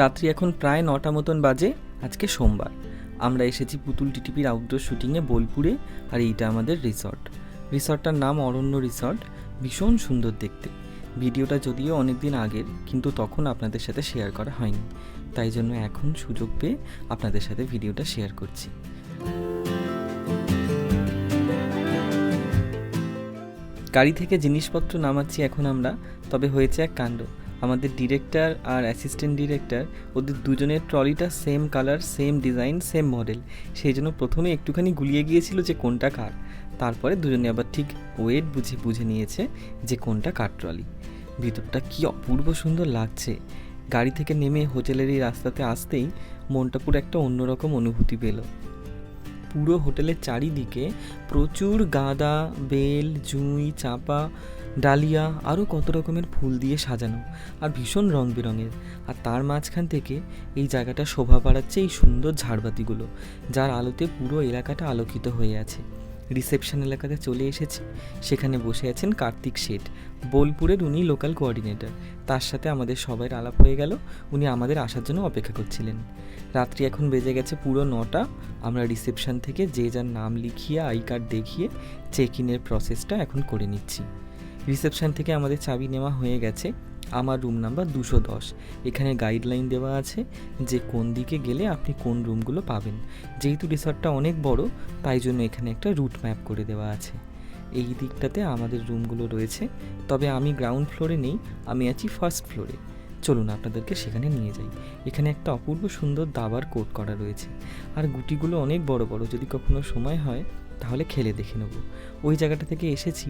রাত্রি এখন প্রায় নটা মতন বাজে, আজকে সোমবার। আমরা এসেছি পুতুল টিটিপির আউটডোর শুটিংয়ে বোলপুরে, আর এইটা আমাদের রিসর্ট রিসর্টটার নাম অরণ্য রিসর্ট ভীষণ সুন্দর দেখতে। ভিডিওটা যদিও অনেক দিন আগের, কিন্তু তখন আপনাদের সাথে শেয়ার করা হয়নি। তাই জন্য এখন সুযোগ পেয়ে আপনাদের সাথে ভিডিওটা শেয়ার করছি। গাড়ি থেকে জিনিসপত্র নামাচ্ছি এখন আমরা, তবে হয়েছে এক কাণ্ড। আমাদের ডিরেক্টর আর অ্যাসিস্ট্যান্ট ডিরেক্টর ওদের দুজনের ট্রলিটা same colour same design same model সেই জন্য প্রথমে একটুখানি গুলিয়ে গিয়েছিল যে কোনটা কার। তারপরে দুজনে আবার ঠিক ওয়েট বুঝে বুঝে নিয়েছে যে কোনটা কার ট্রলি ভিতরটা কি অপূর্ব সুন্দর লাগছে। গাড়ি থেকে নেমে হোটেলের এই রাস্তাতে আসতেই মনটা পুরো একটা অন্যরকম অনুভূতি পেল। পুরো হোটেলের চারিদিকে প্রচুর গাঁদা, বেল, জুঁই, চাপা, ডালিয়া, আরও কত রকমের ফুল দিয়ে সাজানো আর ভীষণ রং বেরঙের আর তার মাঝখান থেকে এই জায়গাটা শোভা বাড়াচ্ছে এই সুন্দর ঝাড়বাতিগুলো, যার আলোতে পুরো এলাকাটা আলোকিত হয়ে আছে। রিসেপশন এলাকাতে চলে এসেছি। সেখানে বসে আছেন কার্তিক শেঠ। বোলপুরের উনি লোকাল কোঅর্ডিনেটর। তার সাথে আমাদের সবাইয়ের আলাপ হয়ে গেল। উনি আমাদের আসার জন্য অপেক্ষা করছিলেন। রাত্রি এখন বেজে গেছে পুরো নটা। আমরা রিসেপশন থেকে যে যার নাম লিখিয়ে, আই কার্ড দেখিয়ে চেক ইনের প্রসেসটা এখন করে নিচ্ছি। রিসেপশন থেকে আমাদের চাবি নেওয়া হয়ে গেছে। আমার রুম নাম্বার দুশো দশ। এখানে গাইডলাইন দেওয়া আছে যে কোন দিকে গেলে আপনি কোন রুমগুলো পাবেন। যেহেতু রিসর্টটা অনেক বড়, তাই জন্য এখানে একটা রুট ম্যাপ করে দেওয়া আছে। এই দিকটাতে আমাদের রুমগুলো রয়েছে। তবে আমি গ্রাউন্ড ফ্লোরে নেই, আমি আছি ফার্স্ট ফ্লোরে চলুন আপনাদেরকে সেখানে নিয়ে যাই। এখানে একটা অপূর্ব সুন্দর দাবার কোট করা রয়েছে। আর গুটিগুলো অনেক বড় বড়, যদি কখনো সময় হয় তাহলে খেলে দেখে নেব। ওই জায়গাটা থেকে এসেছি।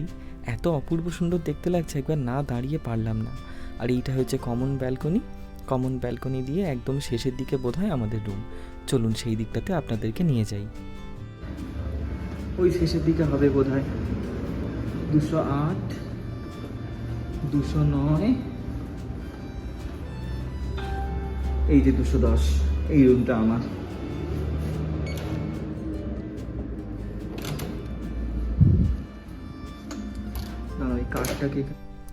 এত অপূর্ব সুন্দর দেখতে লাগছে, একবার না দাঁড়িয়ে পারলাম না। আর এইটা হচ্ছে কমন ব্যালকনি কমন ব্যালকনি দিয়ে একদম শেষের দিকে বোধহয় আমাদের রুম চলুন সেই দিকটাতে আপনাদেরকে নিয়ে যাই। ওই শেষের দিকে হবে বোধ হয় দুশো আট, দুশো নয়, এই যে দুশো দশ, এই রুমটা আমার। এই কার্ডটাকে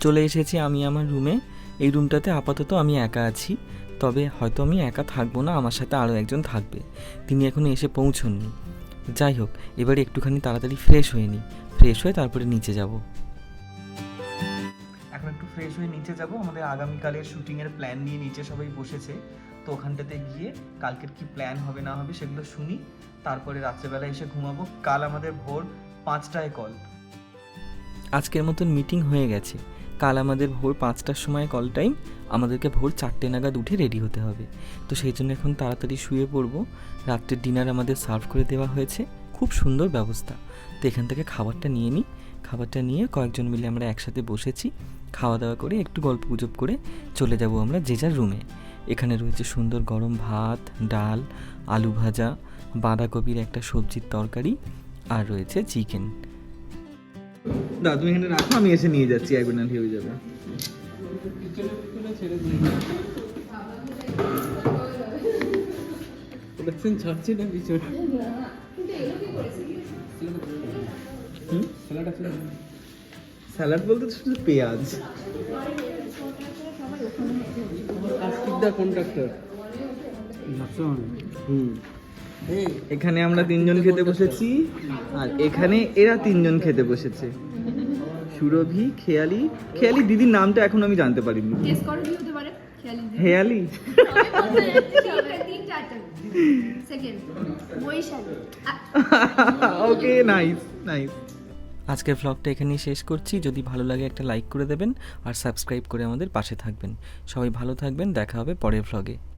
চলে এসেছি আমি আমার রুমে। এই রুমটাতে আপাতত আমি একা আছি। তবে হয়তো আমি একা থাকব না আমার সাথে আরও একজন থাকবে। তিনি এখনও এসে পৌঁছননি। যাই হোক এবারে একটুখানি তাড়াতাড়ি ফ্রেশ হয়ে নিই ফ্রেশ হয়ে তারপরে নিচে যাব। এখন একটু ফ্রেশ হয়ে নিচে যাব। আমাদের আগামীকালের শুটিংয়ের প্ল্যান নিয়ে নিচে সবাই বসেছে। তো ওখানটাতে গিয়ে কালকের কি প্ল্যান হবে না হবে সেগুলো শুনি। তারপরে রাত্রেবেলা এসে ঘুমাবো। কাল আমাদের ভোর পাঁচটায় কল আজকের মতন মিটিং হয়ে গেছে। কাল আমাদের ভোর পাঁচটার সময় কল টাইম আমাদেরকে ভোর চারটে নাগাদ উঠে রেডি হতে হবে। তো সেই জন্য এখন তাড়াতাড়ি শুয়ে পড়ব। রাত্রের ডিনার আমাদের সার্ভ করে দেওয়া হয়েছে। খুব সুন্দর ব্যবস্থা। তো এখান থেকে খাবারটা নিয়ে নিই খাবারটা নিয়ে কয়েকজন মিলে আমরা একসাথে বসেছি। খাওয়া দাওয়া করে একটু গল্প গুজব করে চলে যাব আমরা যে যার রুমে এখানে রয়েছে সুন্দর গরম ভাত, ডাল, আলু ভাজা, বাঁধাকপির একটা সবজির তরকারি আর রয়েছে চিকেন দা তুমি এখানে রাখো আমি এসে নিয়ে যাচ্ছি একবার না হয়ে যাবে। প্রোডাকশন ছাড়ছে না পিছনে স্যালাড বলতে শুধু পেঁয়াজ। আস্তিক দা কন্ট্রাক্টর হুম। এখানে আমরা তিনজন খেতে বসেছি আর এখানে এরা তিনজন খেতে বসেছে। সুরভি খেয়ালি খেয়ালি দিদির নামটা এখন আমি জানতে পারিনি। হেয়ালি ওকে নাইস নাইস আজকের ভ্লগটা এখানেই শেষ করছি। যদি ভালো লাগে একটা লাইক করে দেবেন আর সাবস্ক্রাইব করে আমাদের পাশে থাকবেন। সবাই ভালো থাকবেন দেখা হবে পরের ভ্লগে